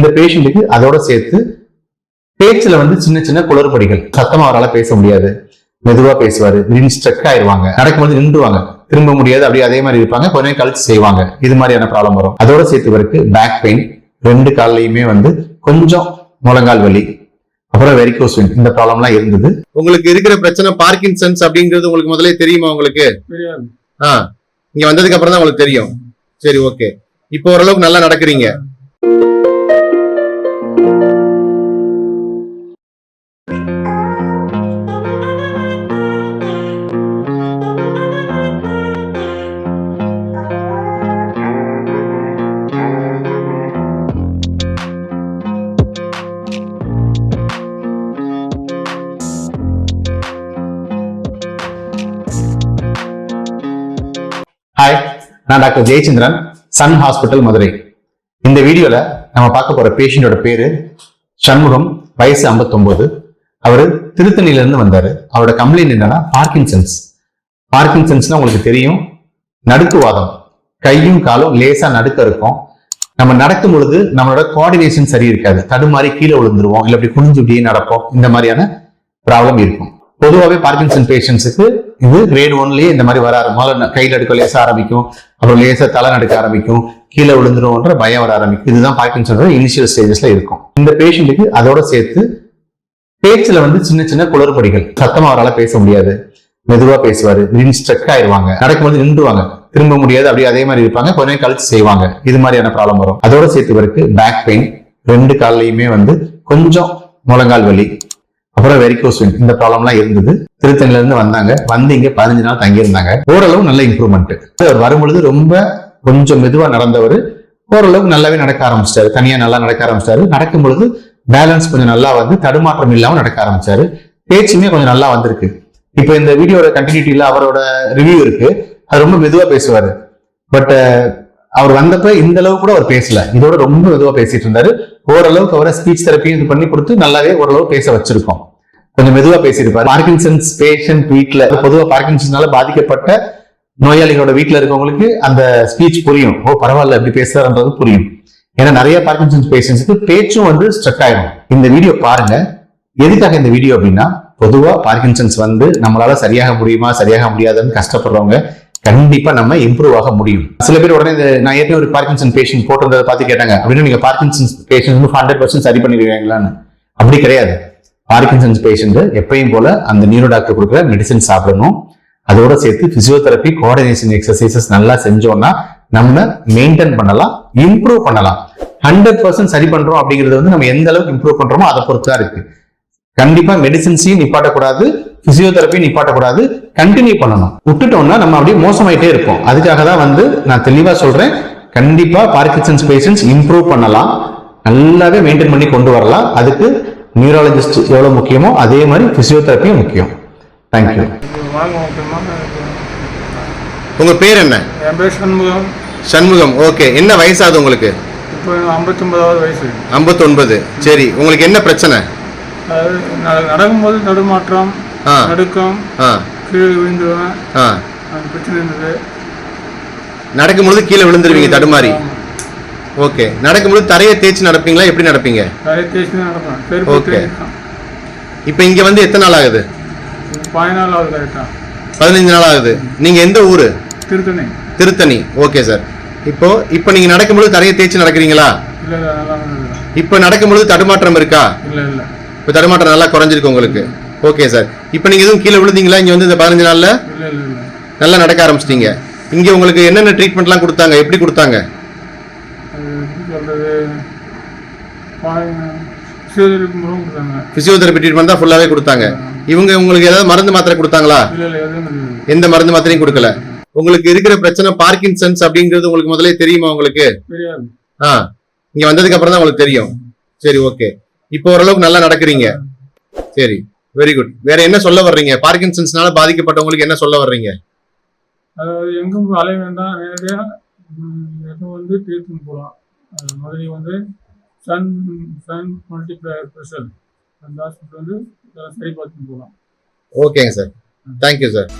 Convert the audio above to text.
இந்த பேஷண்ட்டுக்கு அதோட சேர்த்து பேச்சுல வந்து சின்ன சின்ன குளறுபடிகள். சத்தமா அவரால பேச முடியாது. மெதுவா பேசுவாரு. திடீர்னு ஸ்ட்ரக் ஆயிருவாங்க. நடக்கும்போது நின்றுவாங்க. திரும்ப முடியாது. அப்படியே அதே மாதிரி இருப்பாங்க. கொஞ்ச நேரம் கழிச்சு செய்வாங்க. இது மாதிரியான ப்ராப்ளம் வரும். அதோட சேர்த்து இவருக்கு பேக் பெயின் ரெண்டு கால்லையுமே வந்து கொஞ்சம் முழங்கால் வலி அப்புறம் வெரிகோஸ் வெயின் இந்த ப்ராப்ளம்லாம் இருந்தது. உங்களுக்கு இருக்கிற பிரச்சனை பார்க்கின்சன்ஸ் அப்படிங்கிறது உங்களுக்கு முதல்ல தெரியுமா உங்களுக்கு? தெரியாது. ஆ. இங்க வந்ததுக்கு அப்புறம் தான் உங்களுக்கு தெரியும். சரி ஓகே இப்போ ஓரளவுக்கு நல்லா நடக்கிறீங்க. நான் doctor Jayachandran Sun hospital Madurai. இந்த வீடியோல நம்ம பார்க்க போற பேஷண்டோட பேரு சண்முகம் வயசு 59 அவரு திருத்தணியிலிருந்து வந்தார். வந்தாரு அவரோட கம்ப்ளைண்ட் என்னன்னா பார்க்கின்சன்ஸ். பார்க்கின்சன்ஸ்னா உங்களுக்கு தெரியும் நடுக்குவாதம். கையும் காலும் லேசா நடுக்க இருக்கும். நம்ம நடக்கும் பொழுது நம்மளோட கோஆர்டினேஷன் சரி இருக்காது. தடுமாறி கீழே விழுந்துருவோம். இல்ல அப்படி குனிஞ்சு இப்படியே நடப்போம். இந்த மாதிரியான ப்ராப்ளம் இருக்கும். பொதுவாகவே பார்க்கின்சன் பேஷண்ட்ஸுக்கு இது கிரேட் ஒன்லயே இந்த மாதிரி வர முதல்ல கையில் எடுக்க லேச ஆரம்பிக்கும். அப்புறம் லேசாக தலை நடுக்க ஆரம்பிக்கும். கீழே விழுந்துருவோன்ற பயம் வர ஆரம்பிக்கும். இதுதான் பார்க்கின்சனோட இனிஷியல் ஸ்டேஜஸ்ல இருக்கும். இந்த பேஷண்ட்டுக்கு அதோட சேர்த்து பேச்சுல வந்து சின்ன சின்ன குளறுபடிகள். சத்தமா அவரால் பேச முடியாது. மெதுவா பேசுவார். திடீர்னு ஸ்ட்ரக் ஆயிருவாங்க. நடக்கும்போது நின்றுவாங்க. திரும்ப முடியாது. அப்படியே அதே மாதிரி இருப்பாங்க. கொஞ்ச நேரம் கழிச்சு செய்வாங்க. இது மாதிரியான ப்ராப்ளம் வரும். அதோட சேர்த்து இவருக்கு பேக் பெயின் ரெண்டு கால்லையுமே வந்து கொஞ்சம் முழங்கால் வலி. அப்புறம் வெரிகோஸ் இந்த ப்ராப்ளம்லாம் இருந்தது. திருத்தணில இருந்து வந்தாங்க. வந்து இங்க பதினஞ்சு நாள் தங்கியிருந்தாங்க. ஓரளவு நல்ல இம்ப்ரூவ்மெண்ட் அவர் வரும்பொழுது ரொம்ப கொஞ்சம் மெதுவா நடந்தவர். ஓரளவுக்கு நல்லாவே நடக்க ஆரம்பிச்சிட்டாரு. தனியா நல்லா நடக்க ஆரம்பிச்சிட்டாரு. நடக்கும் பொழுது பேலன்ஸ் கொஞ்சம் நல்லா வந்து தடுமாற்றம் இல்லாம நடக்க ஆரம்பிச்சாரு. பேச்சுமே கொஞ்சம் நல்லா வந்திருக்கு. இப்போ இந்த வீடியோட கண்டினியூட்டில அவரோட ரிவ்யூ இருக்கு. அது ரொம்ப மெதுவா பேசுவாரு. பட் அவர் வந்தப்ப இந்த அளவு கூட அவர் பேசல. இதோட ரொம்ப மெதுவா பேசிட்டு இருந்தாரு. ஓரளவுக்கு அவரை ஸ்பீச் தெரப்பியும் இது பண்ணி கொடுத்து நல்லாவே ஓரளவு பேச வச்சிருக்கோம். கொஞ்சம் மெதுவா பேசியிருப்பாரு. பார்க்கின்சன்ஸ் பேஷண்ட் வீட்டில் பொதுவா பார்க்கின்சன்ஸ்னால பாதிக்கப்பட்ட நோயாளிகளோட வீட்டில் இருக்கவங்களுக்கு அந்த ஸ்பீச் புரியும். ஓ பரவாயில்ல எப்படி பேசுறாருன்றது புரியும். ஏன்னா நிறைய பார்க்கின்சன்ஸ் பேஷண்ட்ஸுக்கு பேச்சும் வந்து ஸ்ட்ரக் ஆயிடும் இந்த வீடியோ பாருங்க. எதுக்காக இந்த வீடியோ அப்படின்னா பொதுவா பார்க்கின்சன்ஸ் வந்து நம்மளால சரியாக முடியுமா சரியாக முடியாதுன்னு கஷ்டப்படுறவங்க கண்டிப்பா நம்ம இம்ப்ரூவ் ஆக முடியும். சில பேர் உடனே இந்த நான் ஏற்கனவே ஒரு பார்க்கின்சன் பேஷண்ட் போட்டிருந்ததை பார்த்து கேட்டாங்க. அப்படின்னு நீங்க பார்க்கின்சன்ஸ் பேஷண்ட் ஹண்ட்ரட் பர்சன்ட் சரி பண்ணிடுவீங்களான்னு. அப்படி கிடையாது. பார்க்கின்சன்ஸ் பேஷண்ட்டு எப்பயும் போல அந்த நியூரோ டாக்டர் கொடுக்குற மெடிசன் சாப்பிடணும். அதோட சேர்த்து பிசியோதெரப்பி கோஆர்டினேஷன் எக்ஸசைசஸ் நல்லா செஞ்சோம்னா நம்ம மெயின்டைன் பண்ணலாம் இம்ப்ரூவ் பண்ணலாம். ஹண்ட்ரட் பர்சன்ட் சரி பண்றோம் அப்படிங்கிறது வந்து நம்ம எந்த அளவுக்கு இம்ப்ரூவ் பண்றோமோ அதை பொறுத்தா இருக்கு. கண்டிப்பா மெடிசின்ஸையும் நிப்பாட்டக்கூடாது பிசியோதெரப்பியும் நிப்பாட்டக்கூடாது கண்டினியூ பண்ணணும். விட்டுட்டோம்னா நம்ம அப்படியே மோசமாயிட்டே இருப்போம். அதுக்காக தான் வந்து நான் தெளிவா சொல்றேன். கண்டிப்பா பார்க்கின்சன்ஸ் பேஷன்ஸ் இம்ப்ரூவ் பண்ணலாம். நல்லாவே மெயின்டைன் பண்ணி கொண்டு வரலாம். அதுக்கு நியூராலஜிஸ்ட் எவ்வளவு முக்கியமோ அதே மாதிரி பிசியோதெரப்பியும் முக்கியம். தேங்க்யூ இது வாங்க ஓகேம்மா உங்க பேர் என்ன? என் பேர் சண்முகம். சண்முகம். ஓகே என்ன வயசாகுது உங்களுக்கு? இப்போ ஐம்பத்தொன்பதாவது வயசு. 59 சரி. உங்களுக்கு என்ன பிரச்சனை? நடக்கும்போது தடுமாற்றம் ஆ. நடுக்கம் ஆ. கீழே விழுந்துருவேன். ஆ. அந்த பிரச்சனை இருந்தது. நடக்கும்பொழுது கீழே விழுந்துருவீங்க தடுமாறி. ஓகே. நடக்கும்பொழுது தரையை தேய்ச்சி நடப்பீங்களா? எப்படி நடப்பீங்க? நிறைய தேய்ச்சி தான் நடப்பேன். செருப்பு. தேய்ச்சிருக்கேன் இப்போ இங்க வந்து எத்தனை நாள் ஆகுது? பதினாலு ஆகுது கரெக்டாக பதினஞ்சு நாள் ஆகுது. நீங்க எந்த ஊரு? திருத்தணி. திருத்தணி. Okay sir. இப்போ இப்போ நீங்க நடக்கும்பொழுது தரையை தேய்ச்சி நடக்கிறீங்களா? இல்லை இல்லை நல்லா இப்போ நடக்கும்பொழுது தடுமாற்றம் இருக்கா? இல்லை இல்லை. இப்போ தடுமாற்றம் நல்லா குறைஞ்சிருக்கு உங்களுக்கு. Okay sir. இப்போ நீங்க எதுவும் கீழே விழுந்தீங்களா? இங்க வந்து இந்த பதினஞ்சு நாள்ல? இல்லை இல்லை இல்லை. நல்லா நடக்க ஆரம்பிச்சிட்டீங்க. இங்க உங்களுக்கு என்னென்ன ட்ரீட்மெண்ட்லாம் கொடுத்தாங்க? எப்படி கொடுத்தாங்க? எப்படி சொல்கிறது கொடுத்தாங்க பிசியோதெரபி ட்ரீட்மெண்ட் தான் ஃபுல்லாவே கொடுத்தாங்க. இவங்க உங்களுக்கு ஏதாவது மருந்து மாத்திரை கொடுத்தாங்களா? எந்த மருந்து மாத்திரையும் கொடுக்கல. உங்களுக்கு இருக்கிற பிரச்சனை பார்க்கின்சன்ஸ் அப்படிங்கிறது உங்களுக்கு முதல்ல தெரியுமா உங்களுக்கு? ஆ இங்க வந்ததுக்கு அப்புறம் தான் உங்களுக்கு தெரியும். சரி ஓகே. இப்போ ஓரளவுக்கு நல்லா நடக்கிறீங்க. சரி வெரி குட் வேற என்ன சொல்ல வர்றீங்க? பார்க்கின்சன்ஸ்னால பாதிக்கப்பட்டவங்களுக்கு என்ன சொல்ல வர்றீங்க? எங்கும் அலைய வேண்டாம் நேரடியாக வந்து ட்ரீட்மெண்ட் போகலாம் மதுரை வந்து சன் சன் மல்டிப்ளையர் ஸ்பெஷல் அந்த ஹாஸ்பிட்டல் வந்து சரி பார்த்துட்டு போகலாம். ஓகேங்க சார். Thank you sir